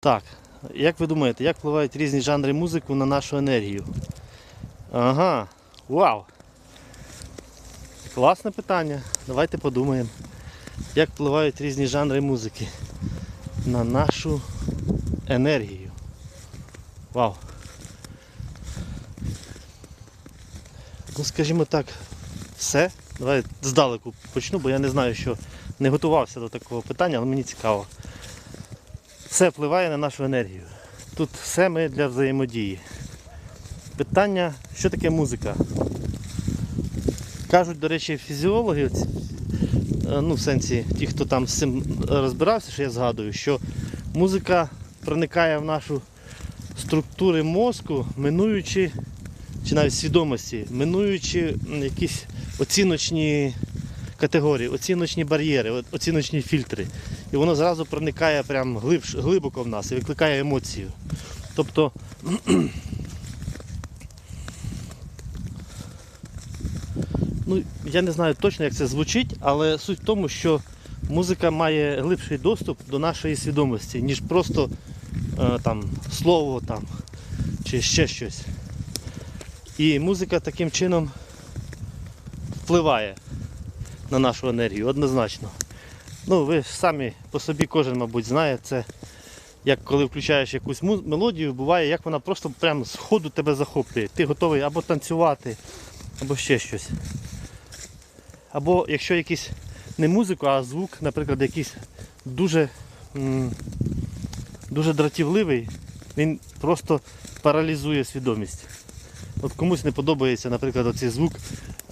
Так, як ви думаєте, як впливають різні жанри музики на нашу енергію? Ага, вау! Класне питання. Давайте подумаємо. Як впливають різні жанри музики на нашу енергію? Вау! Ну, скажімо так, все. Давай здалеку почну, бо я не знаю, що не готувався до такого питання, але мені цікаво. Все впливає на нашу енергію. Тут все ми для взаємодії. Питання, що таке музика? Кажуть, до речі, фізіологи, е, ну в сенсі ті, хто там з цим розбирався, що я згадую, що музика проникає в нашу структури мозку, минуючи, чи навіть свідомості, минуючи якісь оціночні категорії, оціночні бар'єри, оціночні фільтри. І воно зразу проникає прям глибш, глибоко в нас і викликає емоцію. Тобто ну, я не знаю точно, як це звучить, але суть в тому, що музика має глибший доступ до нашої свідомості, ніж просто е, там, слово там, чи ще щось. І музика таким чином впливає на нашу енергію, однозначно. Ну, ви самі по собі кожен, мабуть, знає це. Як коли включаєш якусь мелодію, буває, як вона просто прямо з ходу тебе захоплює. Ти готовий або танцювати, або ще щось. Або якщо якийсь не музику, а звук, наприклад, якийсь дуже, дуже дратівливий, він просто паралізує свідомість. От комусь не подобається, наприклад, оцей звук,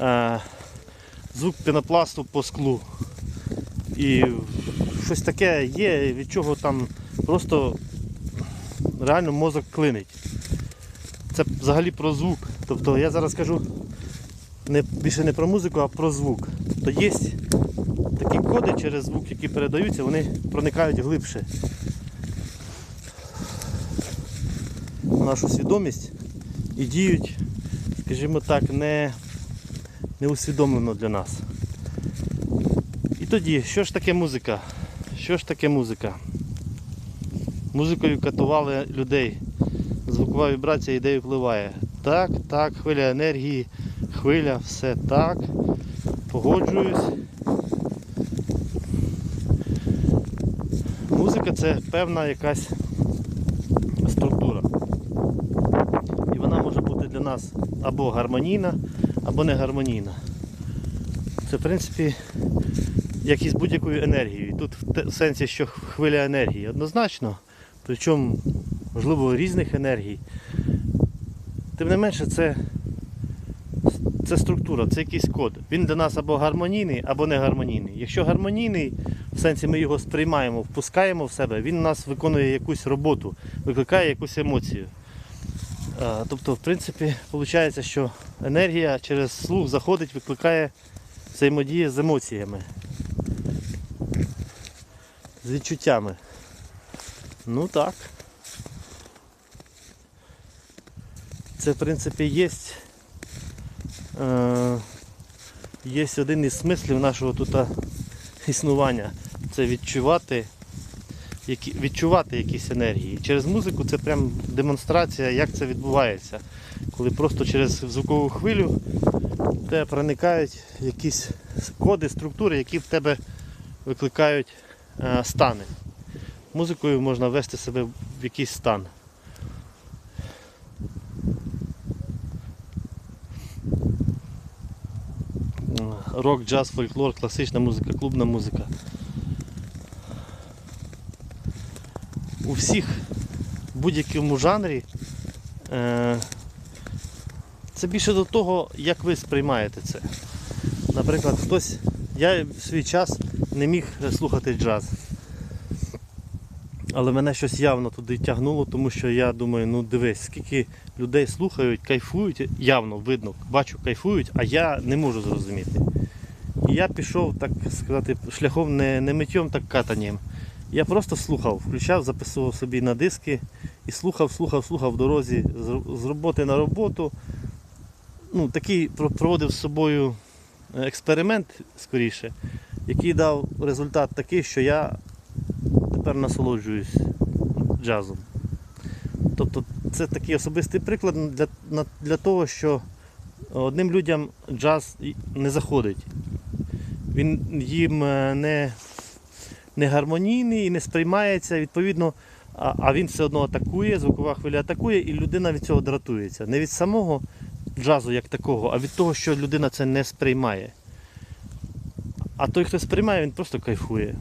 е, звук пінопласту по склу. І щось таке є, від чого там просто реально мозок клинить. Це взагалі про звук. Тобто я зараз кажу не, більше не про музику, а про звук. Тобто є такі коди через звук, які передаються, вони проникають глибше нашу свідомість і діють, скажімо так, не, не усвідомлено для нас. І тоді, що ж таке музика? Що ж таке музика? Музикою катували людей. Звукова вібрація ідею впливає. Так, так, хвиля енергії, хвиля, все так. Погоджуюсь. Музика це певна якась структура. І вона може бути для нас або гармонійна, або не гармонійна. Це в принципі як з будь-якою енергією. Тут в сенсі, що хвиля енергії однозначно, причому, можливо, різних енергій. Тим не менше, це, це структура, це якийсь код. Він для нас або гармонійний, або не гармонійний. Якщо гармонійний, в сенсі ми його сприймаємо, впускаємо в себе, він у нас виконує якусь роботу, викликає якусь емоцію. Тобто, в принципі, виходить, що енергія через слух заходить, викликає взаємодія з емоціями з відчуттями. Ну так. Це в принципі є, е, є один із смислів нашого тут існування. Це відчувати, які, відчувати якісь енергії. Через музику це прям демонстрація, як це відбувається. Коли просто через звукову хвилю в тебе проникають якісь коди, структури, які в тебе викликають е, стани. Музикою можна ввести себе в якийсь стан. Рок, джаз, фольклор, класична музика, клубна музика. У всіх будь-якому жанрі е, це більше до того, як ви сприймаєте це. Наприклад, хтось, я в свій час не міг слухати джаз. Але мене щось явно туди тягнуло, тому що я думаю, ну дивись, скільки людей слухають, кайфують, явно видно, бачу, кайфують, а я не можу зрозуміти. І я пішов, так сказати, шляхом не, не миттєм, так катанням. Я просто слухав, включав, записував собі на диски і слухав, слухав, слухав в дорозі з, роботи на роботу. Ну, такий проводив з собою е, експеримент скоріше, який дав результат такий, що я тепер насолоджуюсь джазом. Тобто це такий особистий приклад для, для того, що одним людям джаз не заходить. Він їм е, не, не гармонійний і не сприймається, відповідно, а, він все одно атакує, звукова хвиля атакує, і людина від цього дратується. Не від самого джазу як такого, а від того, що людина це не сприймає. А той, хто сприймає, він просто кайфує.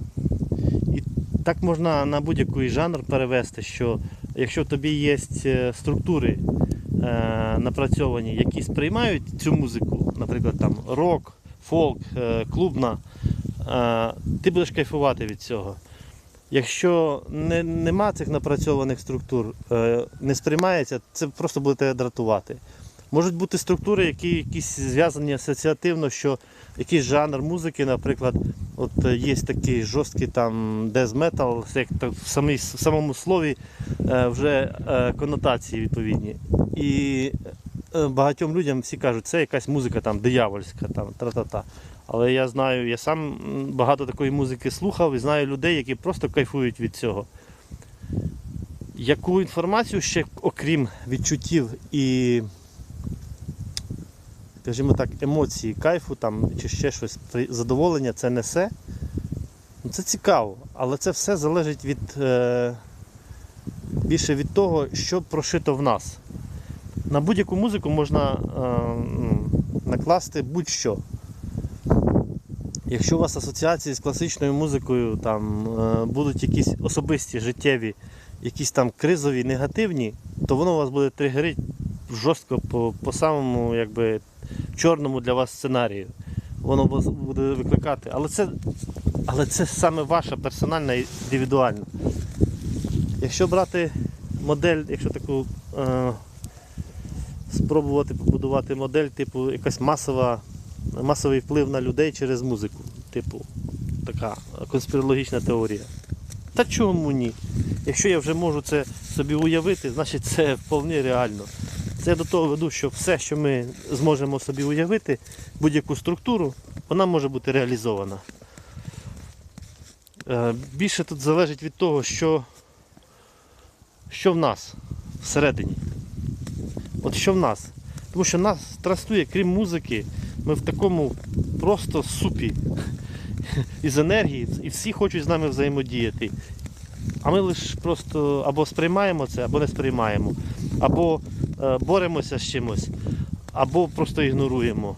І так можна на будь-який жанр перевести, що якщо в тобі є е, структури е, напрацьовані, які сприймають цю музику, наприклад, там рок, фолк, е, клубна, ти будеш кайфувати від цього. Якщо не, нема цих напрацьованих структур, е, не сприймається, це просто буде тебе дратувати. Можуть бути структури, які якісь зв'язані асоціативно, що якийсь жанр музики, наприклад, от е, є такий жорсткий там metal, як так в, самій, в самому слові е, вже конотації відповідні. І багатьом людям всі кажуть, це якась музика там диявольська, там тра-та-та. Але я знаю, я сам багато такої музики слухав і знаю людей, які просто кайфують від цього. Яку інформацію ще, окрім відчуттів і, скажімо так, емоції, кайфу там, чи ще щось, задоволення це несе? Ну, це цікаво, але це все залежить від, е, більше від того, що прошито в нас. На будь-яку музику можна е, накласти будь-що. Якщо у вас асоціації з класичною музикою там е, будуть якісь особисті, життєві, якісь там кризові, негативні, то воно у вас буде тригерити жорстко по, по самому якби, чорному для вас сценарію. Воно вас буде викликати. Але це, але це саме ваша персональна і індивідуальна. Якщо брати модель, якщо таку е, спробувати побудувати модель, типу якась масова масовий вплив на людей через музику. Типу, така конспірологічна теорія. Та чому ні? Якщо я вже можу це собі уявити, значить це вполне реально. Це до того веду, що все, що ми зможемо собі уявити, будь-яку структуру, вона може бути реалізована. Е, Більше тут залежить від того, що, що в нас всередині. От що в нас. Тому що нас трастує, крім музики, ми в такому просто супі із енергії, і всі хочуть з нами взаємодіяти. А ми лише просто або сприймаємо це, або не сприймаємо, або е, боремося з чимось, або просто ігноруємо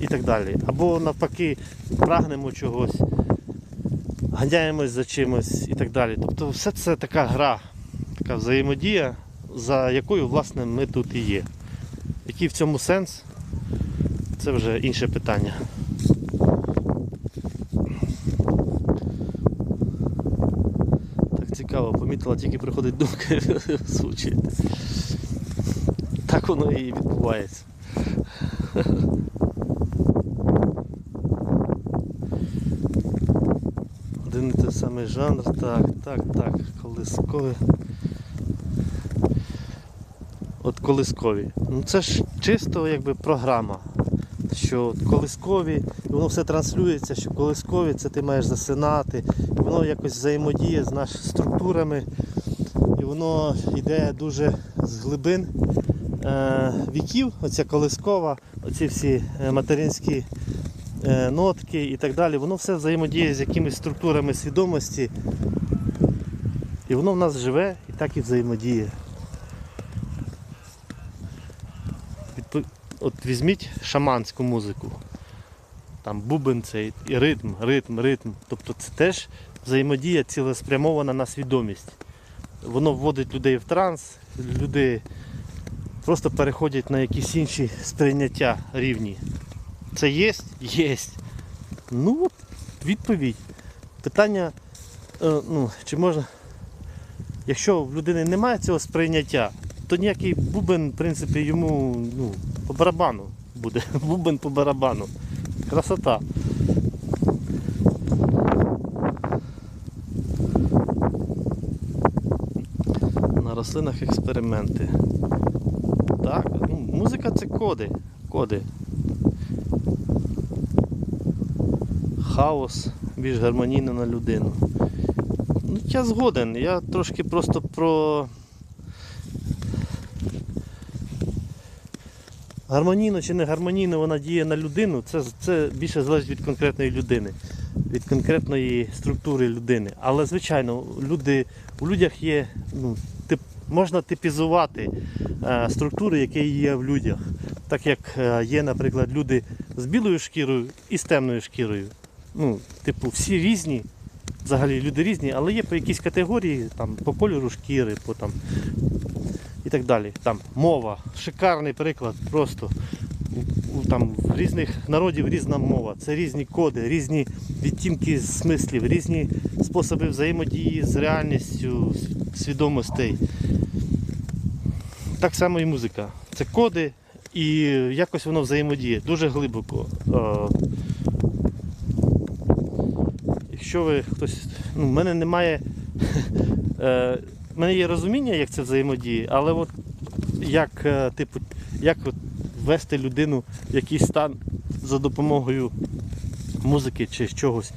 і так далі. Або навпаки прагнемо чогось, ганяємось за чимось і так далі. Тобто все це така гра, така взаємодія, за якою власне ми тут і є. Який в цьому сенс? Це вже інше питання. Так цікаво, помітила, тільки приходить думка звучить. Так воно і відбувається. Один і той самий жанр, так, так, так, колискові. От колискові. Ну це ж чисто якби програма. Що колискові, воно все транслюється, що колискові це ти маєш засинати, і воно якось взаємодіє з нашими структурами, і воно йде дуже з глибин е, віків, оця колискова, оці всі е, материнські е, нотки і так далі, воно все взаємодіє з якимись структурами свідомості. І воно в нас живе і так і взаємодіє. От візьміть шаманську музику. Там бубен цей, і ритм, ритм, ритм. Тобто це теж взаємодія цілеспрямована на свідомість. Воно вводить людей в транс, люди просто переходять на якісь інші сприйняття рівні. Це є? Є. Ну, от відповідь. Питання, е, ну, чи можна. Якщо в людини немає цього сприйняття, то ніякий бубен, в принципі, йому ну, по барабану буде. Бубен по барабану. Красота. На рослинах експерименти. Так, ну, музика це коди. Коди. Хаос більш гармонійно на людину. Ну, Я згоден. Я трошки просто про. Гармонійно чи не гармонійно вона діє на людину, це, це більше залежить від конкретної людини, від конкретної структури людини. Але, звичайно, люди, у людях є, ну, тип, можна типізувати е, структури, які є в людях. Так як е, є, наприклад, люди з білою шкірою і з темною шкірою. Ну, типу, всі різні, взагалі люди різні, але є по якійсь категорії, там, по кольору шкіри, по там і так далі. Там мова, шикарний приклад, просто там, в різних народів різна мова, це різні коди, різні відтінки смислів, різні способи взаємодії з реальністю, свідомостей. Так само і музика. Це коди, і якось воно взаємодіє дуже глибоко. Е, Якщо ви хтось. Ну, мене немає. в мене є розуміння, як це взаємодіє, але от як, е, типу, як от ввести людину в якийсь стан за допомогою музики чи чогось.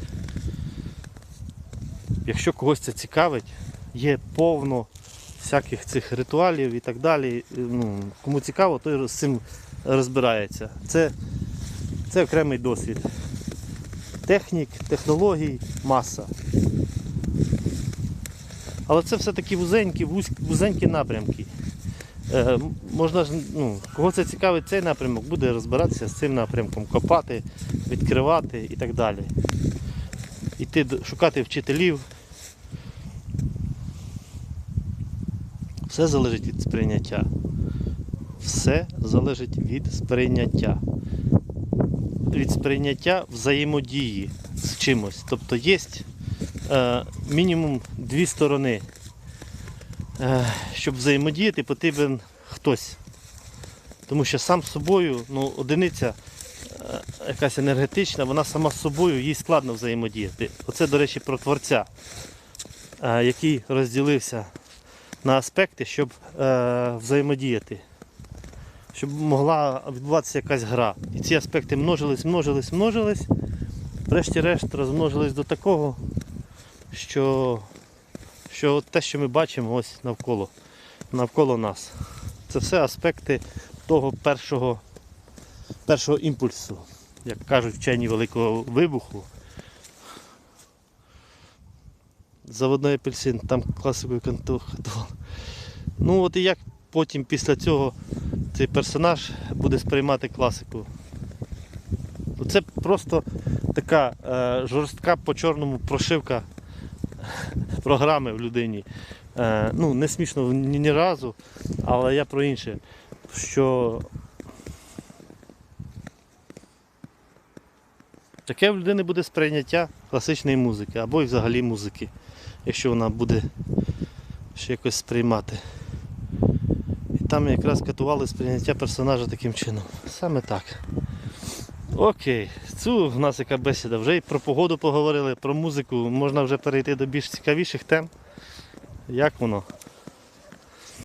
Якщо когось це цікавить, є повно всяких цих ритуалів і так далі. Ну, кому цікаво, той з цим розбирається. Це, це окремий досвід. Технік, технологій, маса. Але це все-таки вузенькі, вузенькі напрямки. Е, можна ж, ну, кого це цікавить цей напрямок, буде розбиратися з цим напрямком, копати, відкривати і так далі. Іти шукати вчителів. Все залежить від сприйняття. Все залежить від сприйняття. Від сприйняття взаємодії з чимось. Тобто є мінімум дві сторони. Е, щоб взаємодіяти, потрібен хтось. Тому що сам з собою, ну, одиниця е, якась енергетична, вона сама з собою, їй складно взаємодіяти. Оце, до речі, про творця, е, який розділився на аспекти, щоб е, взаємодіяти. Щоб могла відбуватися якась гра. І ці аспекти множились, множились, множились. Врешті-решт розмножились до такого, що, що те, що ми бачимо ось навколо, навколо нас. Це все аспекти того першого, першого імпульсу, як кажуть вчені великого вибуху. Заводний апельсин, там класикою кантував. Ну от і як потім після цього цей персонаж буде сприймати класику. Це просто така е, жорстка по чорному прошивка програми в людині. Е, ну, не смішно ні, разу, але я про інше. Що таке в людини буде сприйняття класичної музики або і взагалі музики, якщо вона буде ще якось сприймати. І там якраз катували сприйняття персонажа таким чином. Саме так. Окей, цю в нас яка бесіда. Вже і про погоду поговорили, про музику. Можна вже перейти до більш цікавіших тем. Як воно?